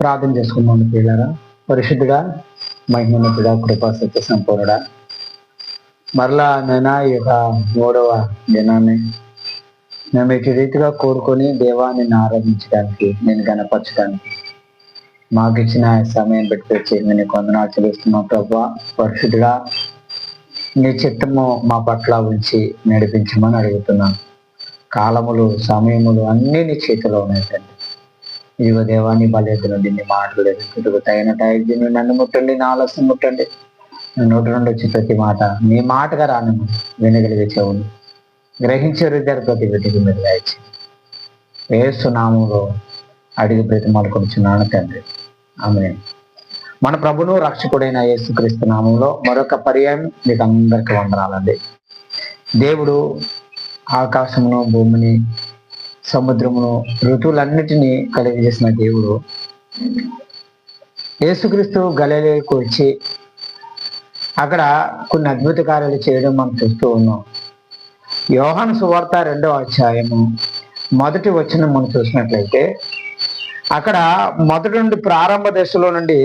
ప్రార్థన చేసుకున్నాను పిల్లరా పరిశుద్ధిగా మహిమనుడా కృపా సత్య సంపూర్ణుడా. మరలా నేను ఈ యొక్క మూడవ దినాన్ని మేము ఇటు రీతిగా కోరుకొని దేవాన్ని ఆరాధించడానికి నేను గనపరచడానికి మాకు ఇచ్చిన సమయం పెట్టుకొచ్చి నేను కొందనాలు చెల్లిస్తున్నాం. ప్రభా పరిశుద్ధుడా నీ చిత్తము మా పట్ల ఉంచి నడిపించమని అడుగుతున్నాను. కాలములు సమయములు అన్నీ నీ చేతిలో ఉన్నాయి తండ్రి. ఇదిగో దేవాన్ని బలేదు నుండి నీ మాటలు ఇదిగో తగిన నన్ను ముట్టండి నా ఆలస్యం ముట్టండి. నోటి నుండి వచ్చి ప్రతి మాట నీ మాటగా రాను వినగలిగే చెవులు. గ్రహించే హృదయాలు ప్రతి బిడ్డకి మీరు దయచి వేస్తున్నాములో అడిగి ప్రతి కొడుచున్నాను తండ్రి. ఆమె మన ప్రభును రక్షకుడైన యేసుక్రీస్తు నామంలో మరొక పర్యాయం మీకు అందరికీ వందనాలండి. దేవుడు ఆకాశమును భూమిని సముద్రమును ఋతువులన్నిటినీ కలిగజేసిన దేవుడు. యేసుక్రీస్తు గలలేకు వచ్చి అక్కడ కొన్ని అద్భుత కార్యాలు చేయడం మనం చూస్తూ ఉన్నాం. యోహాను సువార్త రెండవ అధ్యాయము మొదటి వచ్చిన మనం చూసినట్లయితే అక్కడ మొదటి నుండి ప్రారంభ దశలో నుండి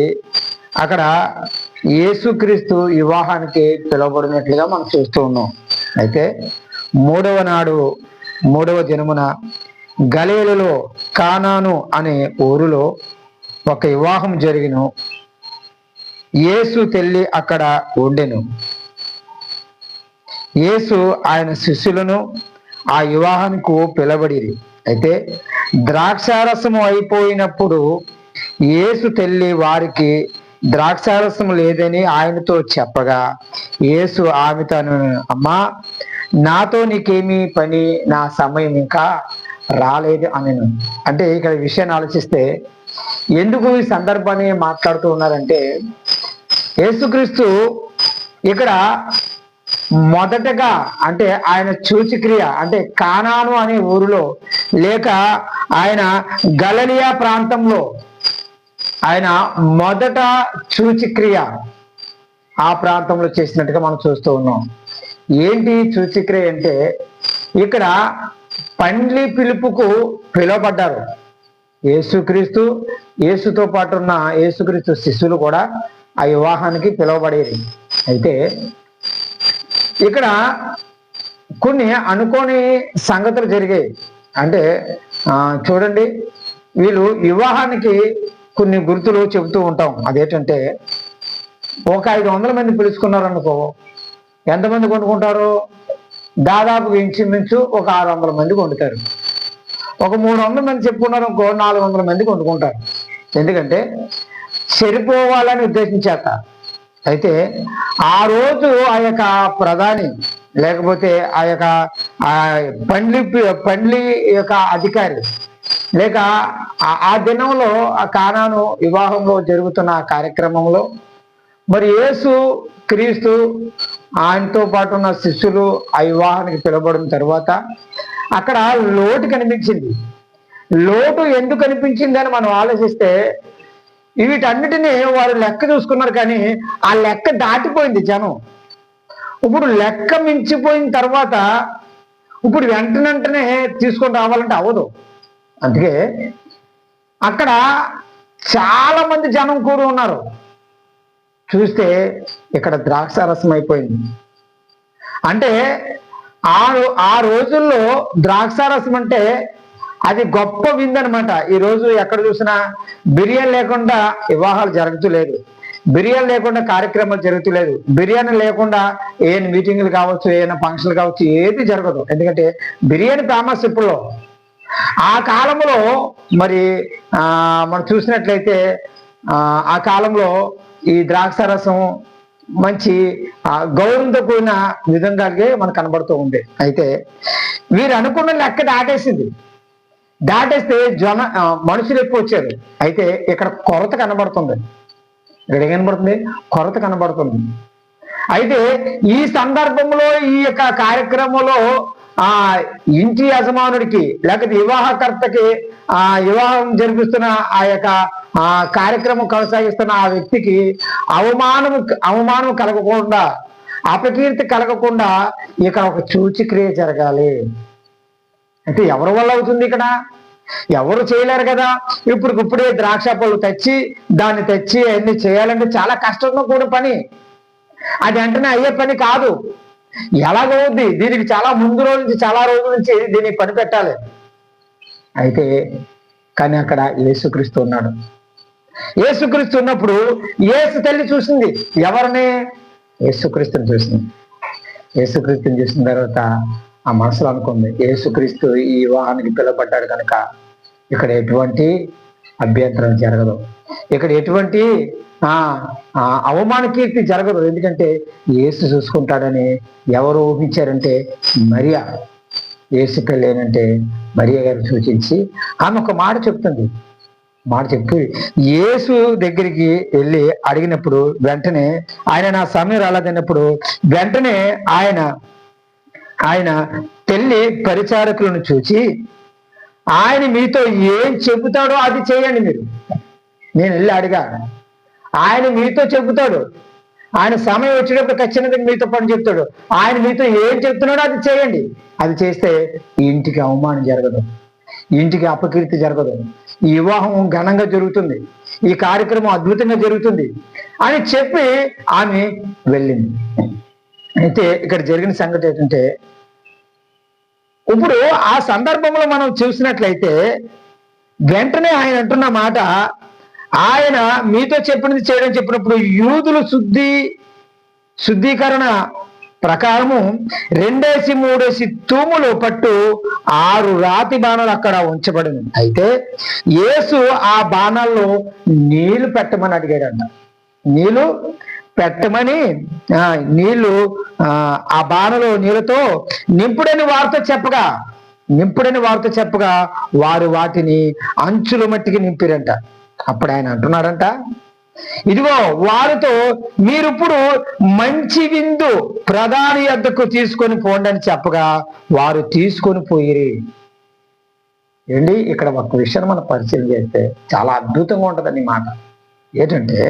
అక్కడ యేసుక్రీస్తు వివాహానికి పిలువబడినట్లుగా మనం చూస్తూ ఉన్నాం. అయితే మూడవ నాడు మూడవ దినమున గలేలులో కానాను అనే ఊరిలో ఒక వివాహం జరిగిను. యేసు తెల్లి అక్కడ ఉండెను. యేసు ఆయన శిష్యులను ఆ వివాహానికి పిలబడిరి. అయితే ద్రాక్షారసము అయిపోయినప్పుడు యేసు తెల్లి వారికి ద్రాక్షారసం లేదని ఆయనతో చెప్పగా యేసు ఆమె తను అమ్మా నాతో నీకేమీ పని నా సమయం ఇంకా రాలేదు అనను. అంటే ఇక్కడ విషయాన్ని ఆలోచిస్తే ఎందుకు ఈ సందర్భాన్ని మాట్లాడుతూ ఉన్నారంటే యేసుక్రీస్తు ఇక్కడ మొదటగా అంటే ఆయన చూచిక్రియ అంటే కానాను అనే ఊరిలో లేక ఆయన గలలియా ప్రాంతంలో ఆయన మొదట చూచిక్రియ ఆ ప్రాంతంలో చేసినట్టుగా మనం చూస్తూ ఉన్నాం. ఏంటి చూచిక్రియ అంటే ఇక్కడ పండ్లి పిలుపుకు పిలువబడ్డారు. యేసుక్రీస్తు యేసుతో పాటు ఉన్న యేసుక్రీస్తు శిష్యులు కూడా ఆ వివాహానికి పిలువబడేది. అయితే ఇక్కడ కొన్ని అనుకోని సంగతులు జరిగాయి. అంటే చూడండి వీళ్ళు వివాహానికి కొన్ని గుర్తులు చెబుతూ ఉంటాం. అదేంటంటే ఒక ఐదు వందల మంది పిలుచుకున్నారు అనుకో ఎంతమంది కొనుక్కుంటారు? దాదాపు ఇంచుమించు ఒక ఆరు వందల మంది కొండుతారు. ఒక మూడు వందల మంది చెప్పుకున్నారు ఇంకో నాలుగు వందల మంది వండుకుంటారు ఎందుకంటే సరిపోవాలని ఉద్దేశించాక. అయితే ఆ రోజు ఆ యొక్క ప్రధాని లేకపోతే ఆ యొక్క పండ్లి పండ్లి యొక్క అధికారి లేక ఆ- దినంలో ఆ కానాను వివాహంలో జరుగుతున్న కార్యక్రమంలో మరి యేసు క్రీస్తు ఆయనతో పాటు ఉన్న శిష్యులు ఆ వివాహానికి పిలువబడిన తర్వాత అక్కడ లోటు కనిపించింది. లోటు ఎందుకు కనిపించింది అని మనం ఆలోచిస్తే వీటన్నిటిని వారు లెక్క చూసుకున్నారు కానీ ఆ లెక్క దాటిపోయింది జనం. ఇప్పుడు లెక్క మించిపోయిన తర్వాత ఇప్పుడు వెంట వెంటనే తీసుకొని రావాలంటే అవ్వదు. అందుకే అక్కడ చాలా మంది జనం కూడి ఉన్నారు. చూస్తే ఇక్కడ ద్రాక్షారసం అయిపోయింది. అంటే ఆ ఆ రోజుల్లో ద్రాక్షారసం అంటే అది గొప్ప విందు అనమాట ఈ రోజు ఎక్కడ చూసినా బిర్యానీ లేకుండా వివాహాలు జరుగుతులేదు బిర్యానీ లేకుండా కార్యక్రమాలు జరుగుతులేదు బిర్యానీ లేకుండా ఏ మీటింగ్లు కావచ్చు ఏమైనా ఫంక్షన్లు కావచ్చు ఏది జరగదు. ఎందుకంటే బిర్యానీ ఫేమస్ ఇప్పుడు ఆ కాలంలో మరి ఆ మనం చూసినట్లయితే ఆ కాలంలో ఈ ద్రాక్ష రసం మంచి ఆ, గౌరవంతో కూడిన విధంగాగే మనకు కనబడుతూ ఉంది. అయితే వీరు అనుకున్న లెక్క దాటేసింది. దాటేస్తే జన మనుషులు ఎక్కువ వచ్చారు. అయితే ఇక్కడ కొరత కనబడుతుంది. ఇక్కడ ఏం కనబడుతుంది? కొరత కనబడుతుంది. అయితే ఈ సందర్భంలో ఈ యొక్క కార్యక్రమంలో ఆ ఇంటి యజమానుడికి లేకపోతే వివాహకర్తకి ఆ వివాహం జరిపిస్తున్న ఆ యొక్క ఆ కార్యక్రమం కొనసాగిస్తున్న ఆ వ్యక్తికి అవమానం అవమానం కలగకుండా అపకీర్తి కలగకుండా ఇక్కడ ఒక చూచిక్రియ జరగాలి. అంటే ఎవరి వల్ల అవుతుంది ఇక్కడ? ఎవరు చేయలేరు కదా? ఇప్పుడు ఇప్పుడే ద్రాక్ష పళ్ళు తెచ్చి దాన్ని తెచ్చి అన్ని చేయాలంటే చాలా కష్టంతో కూడిన పని. అది వెంటనే అయ్యే పని కాదు. ఎలాగవుద్ది? దీనికి చాలా ముందు రోజు నుంచి చాలా రోజుల నుంచి దీనికి పని పెట్టాలి అయితే కానీ అక్కడ యేసుక్రీస్తు ఉన్నాడు. యేసుక్రీస్తు ఉన్నప్పుడు యేసు తల్లి చూసింది. ఎవరిని? యేసుక్రీస్తుని చూసింది. యేసుక్రీస్తుని చూసిన తర్వాత ఆ మనసులో అనుకుంది యేసుక్రీస్తు ఈ వివాహానికి పిలువబడ్డాడు కనుక ఇక్కడ ఎటువంటి అభ్యంతరం జరగదు. ఇక్కడ ఎటువంటి ఆ ఆ అవమాన కీర్తి జరగదు. ఎందుకంటే యేసు చూసుకుంటాడని ఎవరు ఊహించారంటే మరియా. ఏసుకెళ్ళేనంటే మరియా గారు సూచించి ఆమె ఒక మాట చెప్తుంది. మాట చెప్పి. యేసు దగ్గరికి వెళ్ళి అడిగినప్పుడు వెంటనే ఆయన నా సమయం రాలేదన్నప్పుడు వెంటనే ఆయన ఆయన పెళ్ళి పరిచారకులను చూచి ఆయన మీతో ఏం చెబుతాడో అది చేయండి మీరు. నేను వెళ్ళి అడిగా ఆయన మీతో చెబుతాడు. ఆయన సమయం వచ్చేటప్పుడు ఖచ్చితంగా మీతో పని చెప్తాడు. ఆయన మీతో ఏం చెప్తున్నాడో అది చేయండి. అది చేస్తే ఇంటికి అవమానం జరగదు. ఇంటికి అపకీర్తి జరగదు. ఈ వివాహం ఘనంగా జరుగుతుంది. ఈ కార్యక్రమం అద్భుతంగా జరుగుతుంది అని చెప్పి ఆమె వెళ్ళింది. అయితే ఇక్కడ జరిగిన సంగతి ఏంటంటే ఇప్పుడు ఆ సందర్భంలో మనం చూసినట్లయితే వెంటనే ఆయన అంటున్న మాట ఆయన మీతో చెప్పినది చేయడం చెప్పినప్పుడు యూదులు శుద్ధి శుద్ధీకరణ ప్రకారము రెండేసి మూడేసి తూములు పట్టు ఆరు రాతి బాణాలు అక్కడ ఉంచబడింది అయితే యేసు ఆ బాణాల్లో నీళ్ళు పెట్టమని అడిగాడంట. నీళ్ళు పెట్టమని ఆ, నీళ్ళు ఆ, ఆ బాణలో నీళ్ళతో నింపుడని వార్త చెప్పగా నింపుడని వార్త చెప్పగా వారు వాటిని అంచుల మట్టికి నింపిరంట. అప్పుడు ఆయన అంటున్నాడంట ఇదిగో వారితో మీరిప్పుడు మంచి విందు ప్రధాని వద్దకు తీసుకొని పోండి అని చెప్పగా వారు తీసుకొని పోయిరి. ఏంటి? ఇక్కడ ఒక విషయం మనం పరిచయం చేస్తే చాలా అద్భుతంగా ఉంటుందని మాట. ఏంటంటే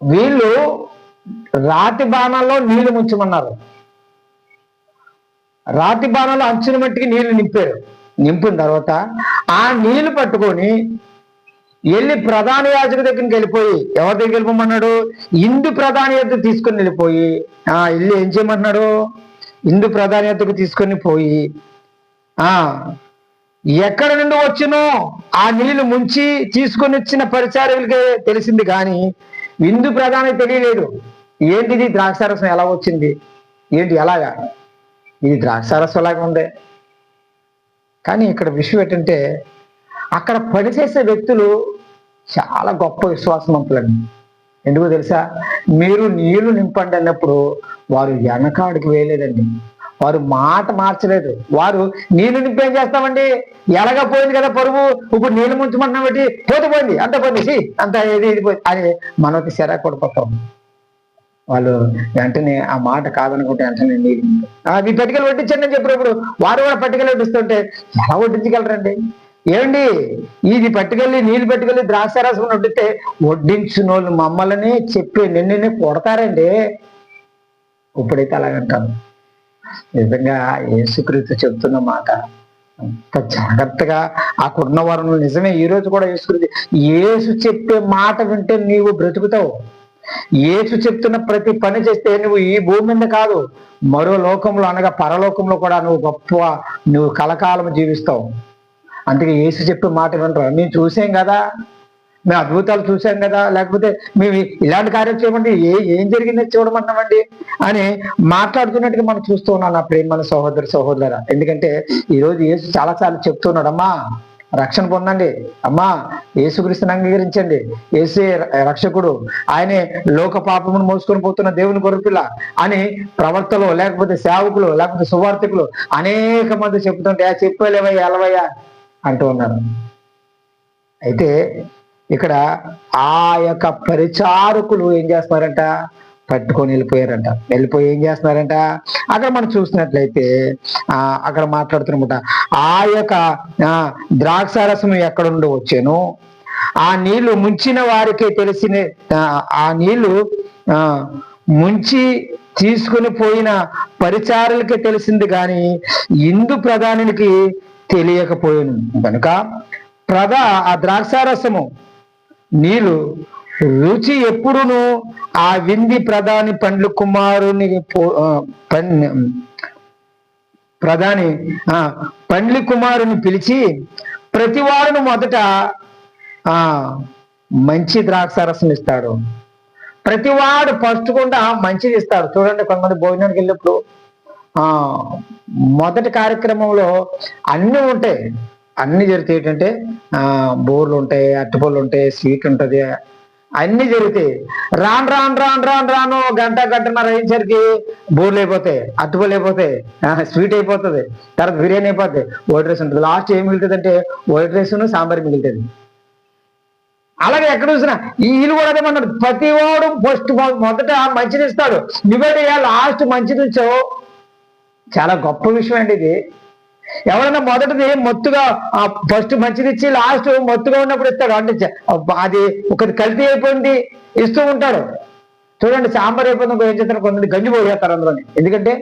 వీళ్ళు రాతి బాణాల్లో నీళ్ళు ముంచమన్నారు. రాతి బాణాలు అంచున మట్టికి నీళ్ళు నింపారు. నింపిన తర్వాత ఆ నీళ్ళు పట్టుకొని వెళ్ళి ప్రధాన యాజక దగ్గరికి వెళ్ళిపోయి ఎవరి దగ్గరికి వెళ్ళిపోమన్నాడు? ఇందు ప్రధాన యాజకు తీసుకొని వెళ్ళిపోయి ఆ వెళ్ళి ఏం చేయమన్నాడు ఇందు ప్రధాన యాజకు తీసుకొని పోయి ఆ ఎక్కడ నుండి వచ్చినో ఆ నీళ్ళు ముంచి తీసుకొని వచ్చిన పరిచారకులకే తెలిసింది కానీ ఇందు ప్రధానికి తెలియలేదు. ఏంటిది ద్రాక్షారసం ఎలా వచ్చింది? ఏంటి ఎలాగా? ఇది ద్రాక్షారసం లాగా ఉంది. కానీ ఇక్కడ విషయం ఏంటంటే అక్కడ పనిచేసే వ్యక్తులు చాలా గొప్ప విశ్వాసవంతులండి. ఎందుకో తెలుసా? మీరు నీళ్ళు నింపండి అన్నప్పుడు వారు వెనకాడికి వేయలేదండి. వారు మాట మార్చలేదు. వారు నీళ్ళు నింపేం చేస్తామండి? ఎలాగ పోయింది కదా పరువు ఇప్పుడు నీళ్ళు ముంచమంటున్నాం బట్టి పోతే పోయింది. అంత పోయింది. అంత ఏది ఇది పోయింది అని మనకి సెరా కొడిపోతాం వాళ్ళు వెంటనే ఆ మాట కాదనుకుంటే వెంటనే నీళ్ళు మీ పట్టుకెళ్ళి వడ్డించండి అని చెప్పినప్పుడు వారు కూడా పట్టికలు వడ్డిస్తుంటే ఎలా వడ్డించగలరండి? ఏమండి? ఇది పట్టుకెళ్ళి నీళ్ళు పట్టుకెళ్ళి ద్రాక్షారసం వడ్డితే వడ్డించిన వాళ్ళు మమ్మల్ని చెప్పి నిన్ననే కొడతారండి. ఇప్పుడైతే అలాగంటాను నిజంగా యేసుక్రీస్తు చెప్తున్న మాట అంత జాగ్రత్తగా అక్కడున్న వారు నిజమే. ఈ రోజు కూడా యేసుక్రీస్తు యేసు చెప్పే మాట వింటే నీవు బ్రతుకుతావు. యేసు చెప్తున్న ప్రతి పని చేస్తే నువ్వు ఈ భూమి మీద కాదు మరో లోకంలో అనగా పరలోకంలో కూడా నువ్వు గొప్ప నువ్వు కలకాలం జీవిస్తావు. అందుకే యేసు చెప్పే మాట వింటారు మేము చూసాం కదా. మేము అద్భుతాలు చూసాం కదా. లేకపోతే మేము ఇలాంటి కార్యం చేయమండి ఏ ఏం జరిగిందో చూడమంటామండి? అని మాట్లాడుతున్నట్టుగా మనం చూస్తూ ఉన్నాం నా ప్రేమ సహోదరు సహోదర. ఎందుకంటే ఈ రోజు యేసు చాలా సార్లు చెప్తున్నాడు అమ్మా రక్షణ పొందండి. అమ్మా యేసుక్రీస్తుని అంగీకరించండి. ఏసే రక్షకుడు. ఆయనే లోక పాపమును మోసుకొని పోతున్న దేవుని గొర్రెపిల్ల అని ప్రవర్తలు లేకపోతే సేవకులు లేకపోతే సువార్థికులు అనేక మంది చెప్తుంటే చెప్పలేవయ్యా ఎలవయ్యా అంటూ ఉన్నారు అయితే ఇక్కడ ఆ యొక్క పరిచారకులు ఏం చేస్తున్నారంట? పట్టుకొని వెళ్ళిపోయారంట. వెళ్ళిపోయి ఏం చేస్తున్నారంట? అక్కడ మనం చూసినట్లయితే ఆ అక్కడ మాట్లాడుతున్నమాట. ఆ యొక్క ఆ, ద్రాక్షారసం ఎక్కడ నుండి వచ్చాను. ఆ నీళ్ళు ముంచిన వారికి తెలిసిన ఆ, నీళ్ళు ఆ ముంచి తీసుకుని పోయిన పరిచారులకి తెలిసింది కానీ ఇందు ప్రధానికి తెలియకపోయాను. కనుక ప్రధా ఆ ద్రాక్షారసము నీళ్ళు రుచి ఎప్పుడును ఆ వింది ప్రధాని పండ్లు కుమారుని ప్రధాని ఆ పండ్లి కుమారుని పిలిచి ప్రతి వారును మొదట ఆ మంచి ద్రాక్షారసం ఇస్తాడు ప్రతివాడు ఫస్ట్ కూడా మంచిది ఇస్తారు. చూడండి కొంతమంది భోజనానికి వెళ్ళినప్పుడు ఆ మొదటి కార్యక్రమంలో అన్నీ ఉంటాయి. అన్ని జరుగుతాయి ఏంటంటే ఆ బోర్లు ఉంటాయి అట్టుపళ్ళు ఉంటాయి స్వీట్ ఉంటది అన్ని జరుగుతాయి. రాను రాను రాను రాను రాను గంట గంటన్నర అయ్యేసరికి బోర్లు అయిపోతాయి అట్టుపళ్ళు అయిపోతాయి స్వీట్ అయిపోతుంది తర్వాత బిర్యానీ అయిపోతుంది వైట్ రైస్ ఉంటుంది. లాస్ట్ ఏం మిగులుతుంది అంటే వైట్ రైస్ సాంబార్ మిగులుతుంది. అలాగే ఎక్కడ చూసినా వీళ్ళు కూడా అదేమన్నారు ప్రతి వాడు ఫస్ట్ మొదట మంచిది ఇస్తాడు. నువ్వేట లాస్ట్ మంచిది ఇచ్చావు చాలా గొప్ప విషయం అండి ఇది. ఎవరైనా మొదటిది మొత్తుగా ఫస్ట్ మంచిది ఇచ్చి లాస్ట్ మొత్తుగా ఉన్నప్పుడు ఇస్తాడు. అంటే అది ఒకటి కల్తీ అయిపోయింది ఇస్తూ ఉంటాడు. చూడండి సాంబార్ అయిపోయింది ఇంకో ఏం చేస్తారు? కొంతమంది గంజి పోయేస్తారు అందులోని. ఎందుకంటే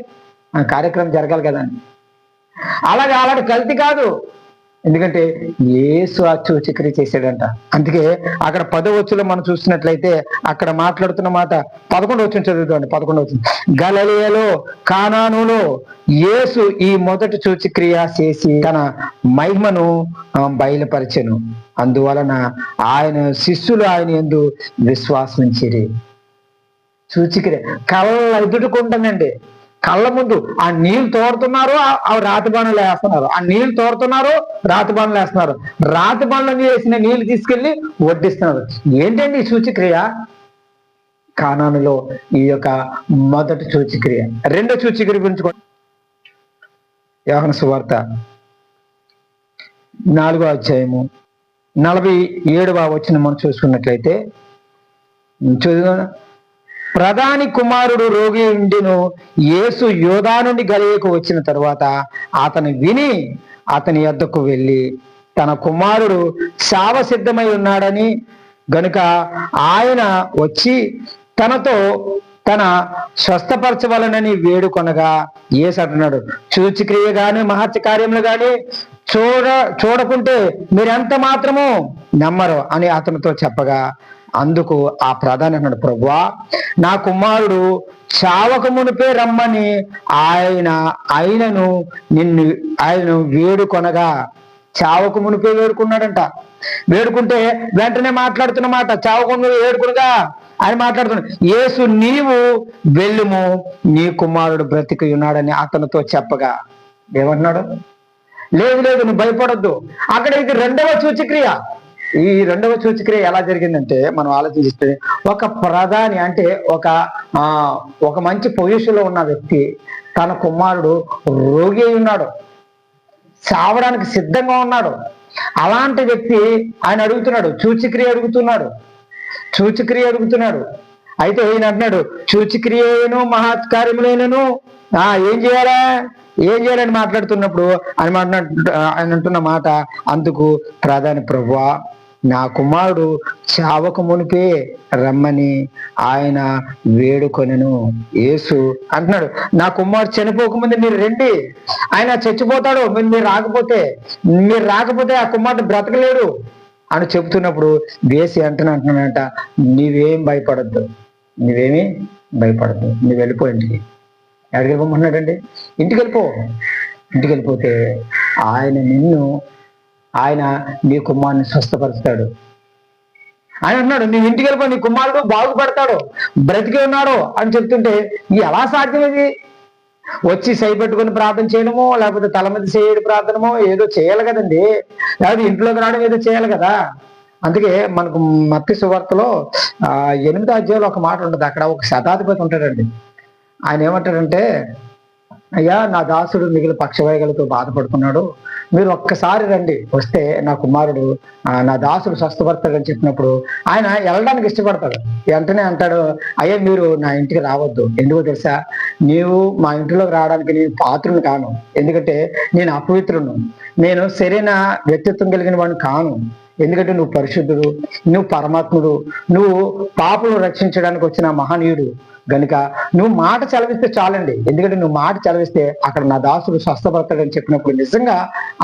ఆ కార్యక్రమం జరగాలి కదా అని. అలాగే అలాంటి కల్తీ కాదు. ఎందుకంటే ఏసు ఆ సూచక్రియ చేశాడంట. అందుకే అక్కడ పదో వచ్చులో మనం చూసినట్లయితే అక్కడ మాట్లాడుతున్న మాట పదకొండు వచ్చిన చదువుతామండి పదకొండు వచ్చింది గలలియలో కానానులో యేసు ఈ మొదటి సూచక్రియ చేసి తన మహిమను ఆ, బయలుపరిచెను. అందువలన ఆయన శిష్యులు ఆయన ఎందు విశ్వాసించిరి చూచిక్రియ కళ్ళ ఎదుటికుంటానండి కళ్ళ ముందు ఆ నీళ్ళు తోడుతున్నారు ఆ- ఆ రాతి బాణలు వేస్తున్నారు. ఆ నీళ్ళు తోడుతున్నారు రాతి బాణలు వేస్తున్నారు. రాతి బాణలు వేసిన నీళ్ళు తీసుకెళ్ళి వడ్డిస్తున్నారు. ఏంటండి సూచిక్రియ? కానానులో ఈ యొక్క మొదటి సూచిక్రియ. రెండో సూచిక్రియ గురించి యోహన సువార్త నాలుగో అధ్యాయము నలభై ఏడవ వచ్చిన మనం చూసుకున్నట్లయితే చూద్దాం. ప్రధాని కుమారుడు రోగి ఇంటిను యేసు యోధా నుండి గలియకు వచ్చిన తరువాత అతను విని అతని యొద్దకు వెళ్ళి తన కుమారుడు శావ సిద్ధమై ఉన్నాడని గనుక ఆయన వచ్చి తనతో తన స్వస్థపరచవలనని వేడుకొనగా ఏసు అంటున్నాడు సూచిక్రియ గాని మహత్య కార్యములు గాని చూడ చూడకుంటే మీరెంత మాత్రము నమ్మరు అని అతనితో చెప్పగా అందుకు ఆ ప్రధాని అన్నాడు ప్రభువా నా కుమారుడు చావక మునిపే రమ్మని ఆయన ఆయనను నిన్ను ఆయన వేడుకొనగా చావకు మునిపే వేడుకున్నాడంట. వేడుకుంటే వెంటనే మాట్లాడుతున్నమాట మాట వేడుకునగా ఆయన మాట్లాడుతున్నాడు. యేసు నీవు వెళ్ళుము నీ కుమారుడు బ్రతికి ఉన్నాడని అతనితో చెప్పగా. ఏమన్నాడు లేదు లేదు నువ్వు భయపడొద్దు. అక్కడ ఇది రెండవ సూచక్రియ. ఈ రెండవ సూచక్రియ ఎలా జరిగిందంటే మనం ఆలోచిస్తే ఒక ప్రధాని అంటే ఒక ఆ ఒక మంచి పొజిషన్లో ఉన్న వ్యక్తి తన కుమారుడు రోగి అయి ఉన్నాడు. చావడానికి సిద్ధంగా ఉన్నాడు. అలాంటి వ్యక్తి ఆయన అడుగుతున్నాడు సూచక్రియ అడుగుతున్నాడు సూచక్రియ అడుగుతున్నాడు. అయితే ఈయన అంటున్నాడు సూచక్రియను మహత్కార్యములైనను. ఆ ఏం చేయాలా? ఏం చేయాలని మాట్లాడుతున్నప్పుడు ఆయన మాట్లాడు ఆయన అంటున్న మాట అందుకు ప్రధాని ప్రభువా నా కుమారుడు చావక మునిపే రమ్మని ఆయన వేడుకొనెను. యేసు అంటున్నాడు నా కుమారుడు చనిపోకముందు మీరు రండి. ఆయన చచ్చిపోతాడు మీరు మీరు రాకపోతే మీరు రాకపోతే ఆ కుమారుడు బ్రతకలేడు అని చెబుతున్నప్పుడు వేసి అంటున్నా అంటున్నాడంట నీవేం భయపడద్దు నువ్వేమీ భయపడద్దు నువ్వు వెళ్ళిపో ఇంటికి. ఎక్కడికి వెళ్ళిపోమన్నాడండి ఇంటికి వెళ్ళిపో. ఇంటికి వెళ్ళిపోతే ఆయన నిన్ను ఆయన నీ కుమారుని స్వస్థపరుస్తాడు. ఆయన అన్నాడు నీ ఇంటికి వెళ్ళిపో నీ కుమారుడు బాగుపడతాడు బ్రతికి ఉన్నాడు అని చెప్తుంటే ఇది ఎలా సాధ్యం ఇది? వచ్చి సై పెట్టుకుని ప్రార్థన చేయడమో లేకపోతే తల మీద చేయడం ప్రార్థనమో ఏదో చేయాలి కదండి. లేకపోతే ఇంట్లోకి రావడం ఏదో చేయాలి కదా. అందుకే మనకు మత్తి సువార్తలో ఆ ఎనిమిదో అధ్యాయంలో ఒక మాట ఉంటుంది. అక్కడ ఒక శతాధిపతి ఉంటాడండి. ఆయన ఏమంటాడంటే అయ్యా నా దాసుడు మిగిలిన పక్షవాయుగలతో బాధపడుతున్నాడు. మీరు ఒక్కసారి రండి. వస్తే నా కుమారుడు నా దాసుడు స్వస్థపడతాడని చెప్పినప్పుడు ఆయన వెళ్ళడానికి ఇష్టపడతాడు. వెంటనే అంటాడు అయ్యా మీరు నా ఇంటికి రావద్దు. ఎందుకో తెలుసా? నీవు మా ఇంటిలోకి రావడానికి నేను పాత్రుని కాను. ఎందుకంటే నేను అపవిత్రును నేను సరైన వ్యక్తిత్వం కలిగిన వాడిని కాను. ఎందుకంటే నువ్వు పరిశుద్ధుడు నువ్వు పరమాత్ముడు నువ్వు పాపులను రక్షించడానికి వచ్చిన మహనీయుడు. గనుక నువ్వు మాట చలవిస్తే చాలండి. ఎందుకంటే నువ్వు మాట చలవిస్తే అక్కడ నా దాసుడు స్వస్థపడతాడని చెప్పినప్పుడు నిజంగా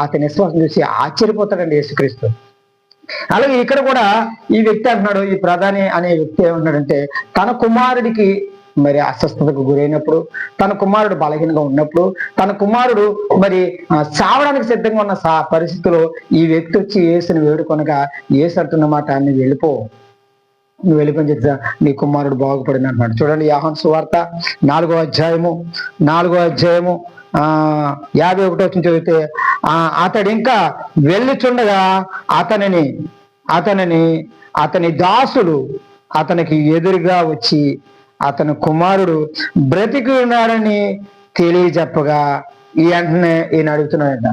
అతని విశ్వాసం చూసి ఆశ్చర్యపోతాడండి యేసుక్రీస్తు. అలాగే ఇక్కడ కూడా ఈ వ్యక్తి అంటున్నాడు ఈ ప్రధాని అనే వ్యక్తి ఏమంటున్నాడంటే తన కుమారుడికి మరి అస్వస్థతకు గురైనప్పుడు తన కుమారుడు బలహీనంగా ఉన్నప్పుడు తన కుమారుడు మరి చావడానికి సిద్ధంగా ఉన్న పరిస్థితిలో ఈ వ్యక్తి వచ్చి ఏసుని వేడుకొనగా ఏసు అంటున్నమాట మాట వెళ్ళిపో. నువ్వు వెళ్ళిపోయి చెప్తా నీ కుమారుడు బాగుపడింది అంటున్నాడు. చూడండి యాహన్ సువార్త నాలుగో అధ్యాయము నాలుగో అధ్యాయము ఆ యాభై ఒకటో వచ్చిన చదివితే అతడు ఇంకా వెళ్ళిచుండగా అతనిని అతనిని అతని దాసుడు అతనికి ఎదురుగా వచ్చి అతని కుమారుడు బ్రతికి ఉన్నాడని తెలియజెప్పగా ఈ వెంటనే ఈయన అడుగుతున్నాడంట.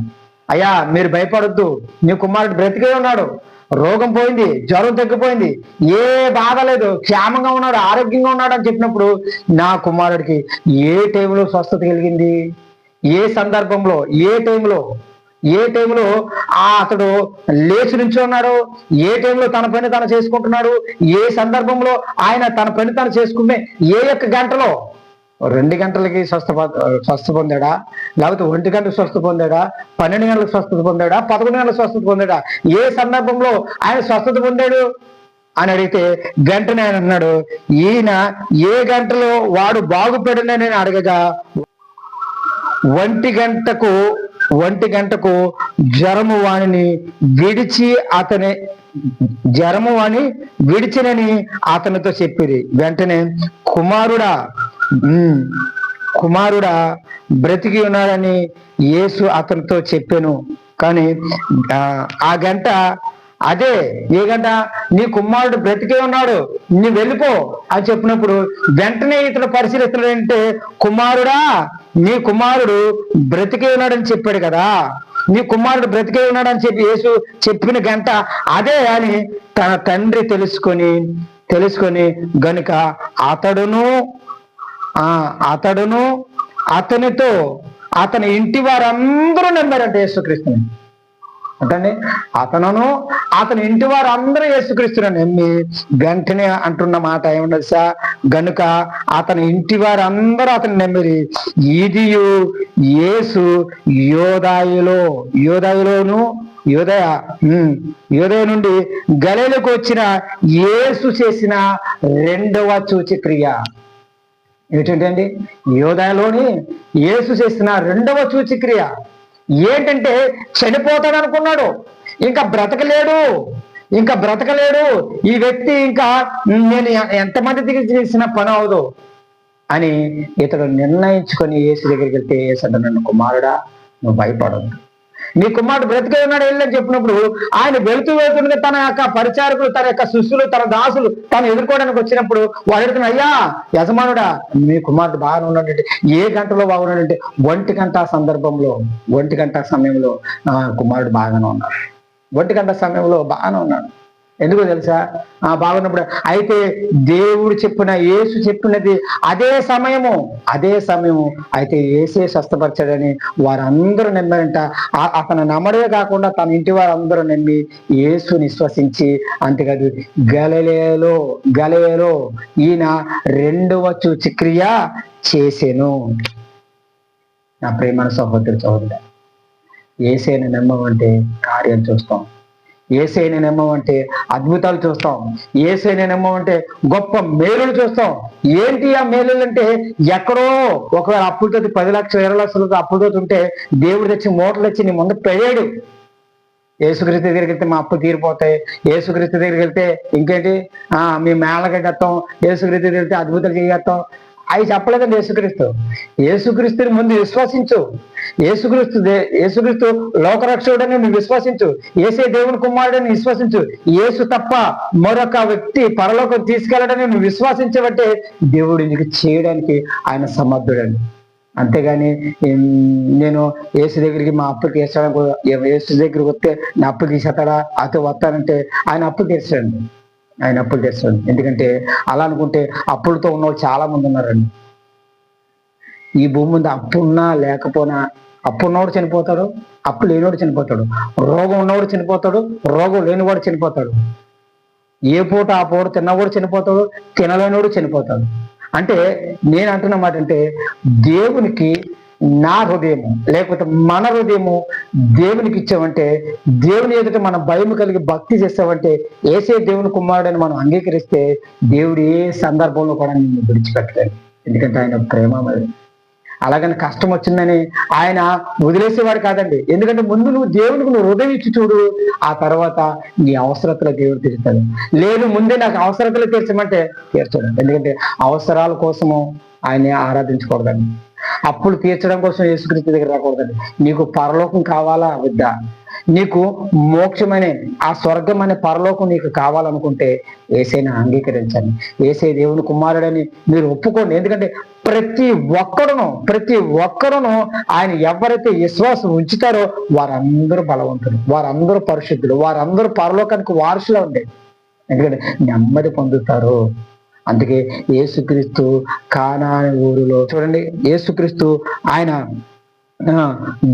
అయ్యా మీరు భయపడొద్దు. నీ కుమారుడు బ్రతికే ఉన్నాడు. రోగం పోయింది జ్వరం తగ్గిపోయింది. ఏ బాధ లేదు. క్షేమంగా ఉన్నాడు ఆరోగ్యంగా ఉన్నాడు అని చెప్పినప్పుడు నా కుమారుడికి ఏ టైంలో స్వస్థత కలిగింది? ఏ సందర్భంలో ఏ టైంలో? ఏ టైంలో ఆ అతడు లేచి నుంచి ఉన్నాడు? ఏ టైంలో తన పని తను చేసుకుంటున్నాడు? ఏ సందర్భంలో ఆయన తన పని తను చేసుకునే ఏ యొక్క గంటలో? రెండు గంటలకి స్వస్థ స్వస్థ పొందాడా? లేకపోతే ఒంటి గంటలకు స్వస్థ పొందాడా? పన్నెండు గంటలకు స్వస్థత పొందాడా? పదకొండు గంటలకు స్వస్థత పొందాడా? ఏ సందర్భంలో ఆయన స్వస్థత పొందాడు? అని అడిగితే గంటనే ఆయన అన్నాడు ఈయన ఏ గంటలో వాడు బాగుపడిన నేను అడగగా ఒంటి గంటకు ఒంటి గంటకు జ్వరము వాణిని విడిచి అతని జ్వరము వాణి విడిచినని అతనితో చెప్పిరి. వెంటనే కుమారుడా కుమారుడా బ్రతికి ఉన్నాడని యేసు అతనితో చెప్పాను. కానీ ఆ, గంట అదే ఏ గంట? నీ కుమారుడు బ్రతికే ఉన్నాడు నీ వెళ్ళిపో అని చెప్పినప్పుడు వెంటనే ఇతను పరిశీలిస్తున్నాడంటే కుమారుడా నీ కుమారుడు బ్రతికే ఉన్నాడని చెప్పాడు కదా. నీ కుమారుడు బ్రతికే ఉన్నాడని చెప్పి యేసు చెప్పిన గంట అదే అని తన తండ్రి తెలుసుకొని తెలుసుకొని గనుక అతడును అతడును అతనితో అతని ఇంటి వారందరూ నమ్మారంట యేసుక్రీస్తుని. అంటే అతనును అతని ఇంటి వారు అందరూ యేసుక్రీస్తుని నమ్మి వెంటనే అంటున్న మాట ఏమన్నది సార్? గనుక అతని ఇంటి వారు అందరూ అతని నమ్మిరి ఇదియు యేసు యోదాయిలో యోదాయిలోను యోదయ ఉమ్, యోదయ నుండి గలీలకు వచ్చిన యేసు చేసిన రెండవ సూచక్రియ. ఏంటంటే యోదయలోని యేసు చేసిన రెండవ సూచిక్రియ. ఏంటంటే చనిపోతాడు అనుకున్నాడు ఇంకా బ్రతకలేడు. ఇంకా బ్రతకలేడు. ఈ వ్యక్తి ఇంకా నేను ఎంతమంది దగ్గర చేసిన పని అవదు అని ఇతడు నిర్ణయించుకొని ఏసు దగ్గరికి వెళ్తే యేసు నన్ను కుమారుడా నువ్వు భయపడద్దు నీ కుమారుడు బ్రతికే ఉన్నాడు వెళ్ళని చెప్పినప్పుడు ఆయన వెళుతూ వెళ్తుండగా తన యొక్క పరిచారకులు తన యొక్క శిష్యులు తన దాసులు తను ఎదుర్కోవడానికి వచ్చినప్పుడు వాడు అడుగుతున్న అయ్యా యజమానుడా మీ కుమారుడు బాగానే ఉన్నాడంటే ఏ గంటలో బాగున్నాడంటే ఒంటి గంట సందర్భంలో ఒంటి గంట సమయంలో నా కుమారుడు బాగానే ఉన్నాడు. ఒంటి గంట సమయంలో బాగానే ఉన్నాడు. ఎందుకో తెలుసా? ఆ బాగున్నప్పుడు అయితే దేవుడు చెప్పిన యేసు చెప్పినది అదే సమయము అదే సమయము. అయితే ఏసే స్వస్థపరచాడని వారందరూ నమ్మారంట. అతను నమ్మడే కాకుండా తన ఇంటి వారందరూ నమ్మి యేసు విశ్వసించి అంతేకాదు గలలేలో గలయలో ఈయన రెండవ సూచక్రియ చేసేను. నా ప్రేమ సహోదరు సహోదరు ఏసేని నమ్మమంటే కార్యం చూస్తాం. ఏసైని నమ్మమంటే అద్భుతాలు చూస్తాం. ఏసైని నమ్మమంటే గొప్ప మేలులు చూస్తాం. ఏంటి ఆ మేలులు అంటే ఎక్కడో ఒకవేళ అప్పులతో పది లక్షలు ఇరవై లక్షలతో అప్పులతో ఉంటే దేవుడు తెచ్చి మూటలు తెచ్చి నీ ముందు పెళ్ళాడు ఏసుక్రీస్తు దగ్గరికి వెళ్తే మా అప్పు తీరిపోతాయి. ఏసుక్రీస్తు దగ్గరికి వెళ్తే ఇంకేంటి? ఆ మీ మేళగట్టేస్తాం ఏసుక్రీస్తు దగ్గరికి వెళ్తే అద్భుతాలు చేయగేస్తాం అవి చెప్పలేదండి యేసుక్రీస్తు. యేసుక్రీస్తుని ముందు విశ్వసించు. యేసుక్రీస్తు దే- యేసుక్రీస్తు లోకరక్షకుడని నువ్వు విశ్వసించు. ఏసే దేవుని కుమారుడని విశ్వసించు. యేసు తప్ప మరొక వ్యక్తి పరలోకం తీసుకెళ్ళడని నువ్వు విశ్వసించబట్టే దేవుడు నీకు చేయడానికి ఆయన సమర్థుడని. అంతేగాని నేను ఏసు దగ్గరికి మా అప్పు తీర్చడానికి ఏసు దగ్గరికి వస్తే నా అప్పు తీసేతాడా అతను వస్తానంటే ఆయన అప్పు తీర్చండి ఆయన అప్పులు తీర్చండి ఎందుకంటే అలా అనుకుంటే అప్పులతో ఉన్నవాళ్ళు చాలా మంది ఉన్నారండి. ఈ భూమి మీద అప్పు ఉన్నా లేకపోయినా అప్పు ఉన్నవాడు చనిపోతాడు అప్పు లేనివాడు చనిపోతాడు. రోగం ఉన్నవాడు చనిపోతాడు రోగం లేనివాడు చనిపోతాడు. ఏ పూట ఆ పూట తిన్నవాడు చనిపోతాడు తినలేనివాడు చనిపోతాడు. అంటే నేను అంటున్న మాట అంటే దేవునికి నా హృదయము లేకపోతే మన హృదయము దేవునికి ఇచ్చామంటే దేవుని ఎదుట మనం భయం కలిగి భక్తి చేస్తామంటే ఏసే దేవుని కుమారుడని మనం అంగీకరిస్తే దేవుడు ఏ సందర్భంలో కూడా నిన్ను విడిచిపెట్టలేదు ఎందుకంటే ఆయన ప్రేమ మరి. అలాగని కష్టం వచ్చిందని ఆయన వదిలేసేవాడు కాదండి. ఎందుకంటే ముందు నువ్వు దేవునికి నువ్వు హృదయం ఇచ్చి చూడు ఆ తర్వాత నీ అవసరతలు దేవుడు తీరుతాడు. లేదు ముందే నాకు అవసరతలు తీర్చమంటే తీర్చడు. ఎందుకంటే అవసరాల కోసము ఆయన్ని ఆరాధించకూడదండి. అప్పులు తీర్చడం కోసం యేసుక్రీస్తు దగ్గర రాకూడదండి. నీకు పరలోకం కావాలా వద్దా? నీకు మోక్షమనే ఆ స్వర్గం అనే పరలోకం నీకు కావాలనుకుంటే ఏసైనా అంగీకరించండి. ఏసై దేవుని కుమారుడని మీరు ఒప్పుకోండి. ఎందుకంటే ప్రతి ఒక్కరును ప్రతి ఒక్కరును ఆయన ఎవరైతే విశ్వాసం ఉంచుతారో వారందరూ బలవంతులు వారందరూ పరిశుద్ధులు వారందరూ పరలోకానికి వారసులో ఉండే. ఎందుకంటే నెమ్మది పొందుతారు. అందుకే యేసుక్రీస్తు కానా ఊరులో. ఊరిలో చూడండి యేసుక్రీస్తు ఆయన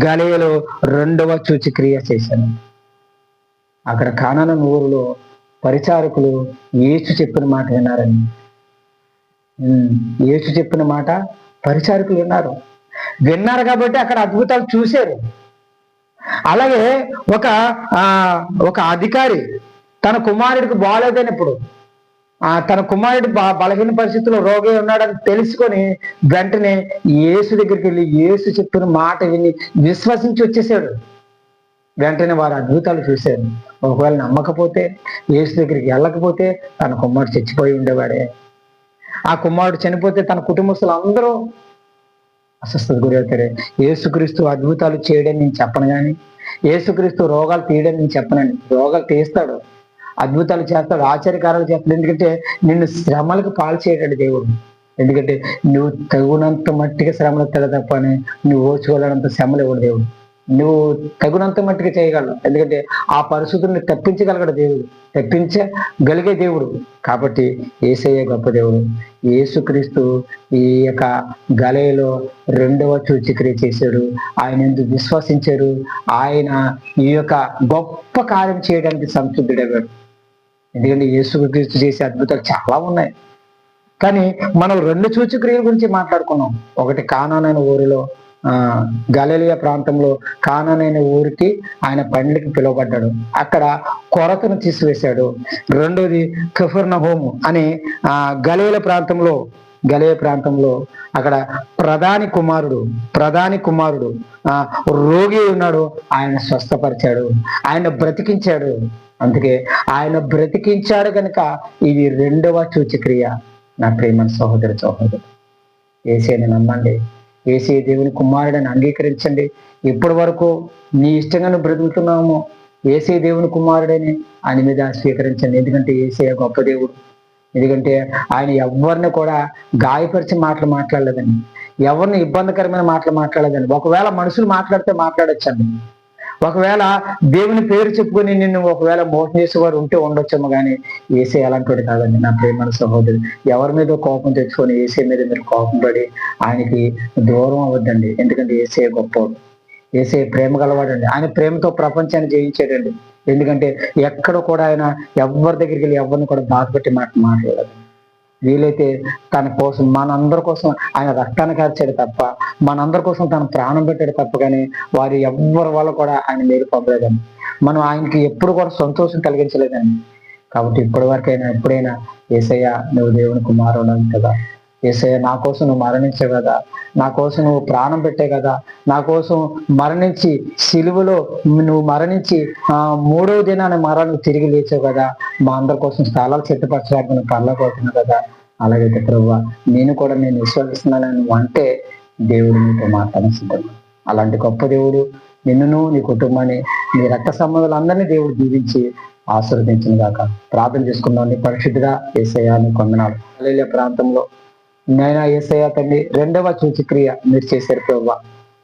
గలియలో రెండవ సూచక్రియ చేశాను అక్కడ కానాన ఊరిలో పరిచారకులు యేసు చెప్పిన మాట విన్నారని ఉమ్, యేసు చెప్పిన మాట పరిచారకులు విన్నారు. విన్నారు కాబట్టి అక్కడ అద్భుతాలు చూశారు. అలాగే ఒక ఆ ఒక అధికారి తన కుమారుడికి బాగాలేదైనప్పుడు ఆ తన కుమారుడు బ- బలహీన పరిస్థితుల్లో రోగి ఉన్నాడని తెలుసుకొని వెంటనే యేసు దగ్గరికి వెళ్ళి యేసు చెప్పిన మాట విని విశ్వసించి వచ్చేసాడు. వెంటనే వారు అద్భుతాలు చూశారు. ఒకవేళ నమ్మకపోతే యేసు దగ్గరికి వెళ్ళకపోతే తన కుమారుడు చచ్చిపోయి ఉండేవాడే. ఆ కుమారుడు చనిపోతే తన కుటుంబస్తులు అందరూ అస్వస్థత గురవుతాడే యేసుక్రీస్తు అద్భుతాలు చేయడం నేను చెప్పను కానీ యేసుక్రీస్తు రోగాలు తీయడం నేను చెప్పనండి రోగాలు తీస్తాడు. అద్భుతాలు చేస్తాడు ఆశ్చర్యకారాలు చేస్తాడు. ఎందుకంటే నిన్ను శ్రమలకు పాలు చేయడాడు దేవుడు. ఎందుకంటే నువ్వు తగునంత మట్టిగా శ్రమలు తెల తప్ప అని నువ్వు ఓచుకోలేనంత శ్రమలు ఇవ్వడు దేవుడు. నువ్వు తగునంత మట్టిగా చేయగలవు. ఎందుకంటే ఆ పరిస్థితుల్ని తప్పించగలగడు దేవుడు. తప్పించగలిగే దేవుడు. కాబట్టి ఏసయ్య గొప్ప దేవుడు. ఏసుక్రీస్తు ఈ యొక్క గలయలో రెండవ చూచిక్రియ చేశాడు. ఆయన ఎందుకు విశ్వసించారు. ఆయన ఈ యొక్క గొప్ప కార్యం చేయడానికి సంసిద్ధుడయ్యాడు. ఎందుకంటే యేసుక్రీస్తు చేసే అద్భుతాలు చాలా ఉన్నాయి. కానీ మనం రెండు సూచక్రియల గురించి మాట్లాడుకున్నాం. ఒకటి కానానైన ఊరిలో ఆ ప్రాంతంలో కానానైన ఊరికి ఆయన పండ్లకి పిలువబడ్డాడు. అక్కడ కొరతను తీసివేశాడు. రెండోది కఫర్న హోము అని గలేల ప్రాంతంలో గలే ప్రాంతంలో అక్కడ ప్రధాని కుమారుడు ప్రధాని కుమారుడు రోగి ఉన్నాడు ఆయన స్వస్థపరిచాడు ఆయన బ్రతికించాడు. అందుకే ఆయన బ్రతికించాడు కనుక ఇది రెండవ సూచక్రియ. నా ప్రేమ సహోదరి సహోదరు ఏసీని నమ్మండి. ఏసీ దేవుని కుమారుడని అంగీకరించండి. ఇప్పటి వరకు నీ ఇష్టంగా బ్రతుకుతున్నాము. ఏసీ దేవుని కుమారుడని ఆయన మీద స్వీకరించండి. ఎందుకంటే ఏసీ గొప్ప దేవుడు. ఎందుకంటే ఆయన ఎవరిని కూడా గాయపరిచి మాటలు మాట్లాడలేదండి ఎవరిని ఇబ్బందికరమైన మాటలు మాట్లాడదండి ఒకవేళ మనుషులు మాట్లాడితే మాట్లాడొచ్చండి. ఒకవేళ దేవుని పేరు చెప్పుకొని నిన్ను ఒకవేళ మోసం చేసేవారు ఉంటే ఉండొచ్చేమో కానీ ఏసే అలాంటి కాదండి. నా ప్రేమ సహోదరు ఎవరి మీద కోపం తెచ్చుకొని ఏసే మీద మీరు కోపం పడి ఆయనకి దూరం అవ్వద్దండి. ఎందుకంటే ఏసే గొప్పవాడు ఏసే ప్రేమ గలవాడండి. ఆయన ప్రేమతో ప్రపంచాన్ని జయించాడండి. ఎందుకంటే ఎక్కడ కూడా ఆయన ఎవరి దగ్గరికి వెళ్ళి ఎవరిని కూడా బాధపెట్టి మాట మాట్లాడదు వీలైతే తన కోసం మనందరి కోసం ఆయన రక్తాన్ని కార్చాడు తప్ప మనందరి కోసం తన ప్రాణం పెట్టాడు తప్ప కానీ వారి ఎవ్వరి వల్ల కూడా ఆయన మేలు పొందలేదండి. మనం ఆయనకి ఎప్పుడు కూడా సంతోషం కలిగించలేదండి. కాబట్టి ఇప్పటి వరకైనా ఎప్పుడైనా ఏసయ్య నువ్వు దేవుని కుమారుడు కదా. ఏసయ్య నా కోసం నువ్వు మరణించే కదా. నా కోసం నువ్వు ప్రాణం పెట్టే కదా. నా కోసం మరణించి సిలువలో నువ్వు మరణించి ఆ మూడవ దినాన్ని మరణం తిరిగి లేచావు కదా. మా అందరి కోసం స్థలాలు సిద్ధపరచడానికి నువ్వు పర్లేకపోతున్నావు కదా. అలాగైతే ప్రభు నేను కూడా నేను విశ్వసిస్తున్నాను నువ్వు అంటే దేవుడు నీతో మాట్లాడిన అలాంటి గొప్ప దేవుడు నిన్నును నీ కుటుంబాన్ని నీ రక్త సంబంధాలందరినీ దేవుడు దీవించి ఆశీర్వదించిన దాకా ప్రార్థన చేసుకుందాం నీ పరిశుద్ధిగా ఏసయ్యా నీ కొందనాలు ప్రాంతంలో నైనా ఏసయ్య తండ్రి రెండవ చూచిక్రియ మీరు చేశారు ప్రభా.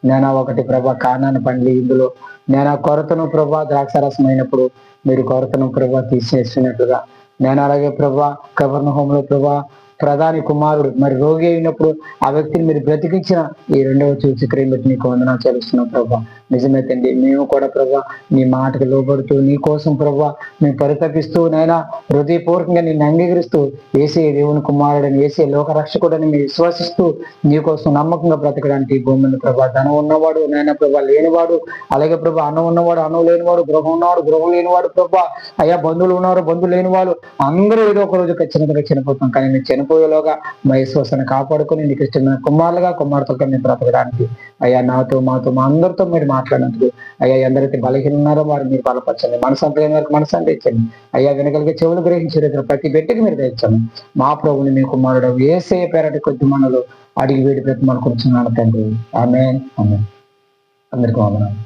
నేనా ఒకటి ప్రభా కానాను పండ్లు ఇందులో. నేను కొరతను ప్రభా ద్రాక్షారసమైనప్పుడు మీరు కొరతను ప్రభా తీసేసినట్టుగా నేను అలాగే ప్రభా కవర్ణ హోంలో ప్రభా ప్రధాని కుమారుడు. మరి రోగి అయినప్పుడు ఆ వ్యక్తిని మీరు బ్రతికించిన ఈ రెండవ చూసి క్రియం బట్టి నీకు వందనాలు చేస్తున్నాం ప్రభా. నిజమే తండ్రి మేము కూడా ప్రభా నీ మాటకు లోబడుతూ నీ కోసం ప్రభా మేము పరితపిస్తూ నైనా హృదయపూర్వకంగా నిన్ను అంగీకరిస్తూ ఏసే దేవుని కుమారుడని ఏసే లోక రక్షకుడని మీరు విశ్వసిస్తూ నీ కోసం నమ్మకంగా బ్రతకడానికి భూమిని ప్రభా ధనం ఉన్నవాడు నాయన ప్రభా లేనివాడు అలాగే ప్రభా అన్నం ఉన్నవాడు అన్నం లేనివాడు గృహం ఉన్నవాడు గృహం లేనివాడు ప్రభా అయ్యా బంధువులు ఉన్నారు బంధువులు లేనివాడు అందరూ ఏదో ఒక రోజు ఖచ్చితంగా చనిపోతాం. కానీ నేను చనిపోయేలోగా మా కాపాడుకుని కాపాడుకొని నీకు ఇష్టమైన కుమారులుగా కుమార్తెలుగా నేను బ్రతకడానికి అయ్యా నాతో మాతో మా అందరితో మీరు మాట్లాడినందుకు అయ్యా ఎందరైతే బలహీన ఉన్నారో వారు మీరు బలపరచండి. మనసు అంత లేని వారికి మనసు అందించండి అయ్యా వెనకలిగే చెవులు గ్రహించే ప్రతి బిడ్డకి మీరు తెచ్చండి మా ప్రభుని మీ కుమారుడు ఏసే పేరటి కొద్ది మనలు అడిగి వేడి పెట్టి మనకు కూర్చున్నాను తండ్రి. ఆమె ఆమె అందరికీ వందనాలు.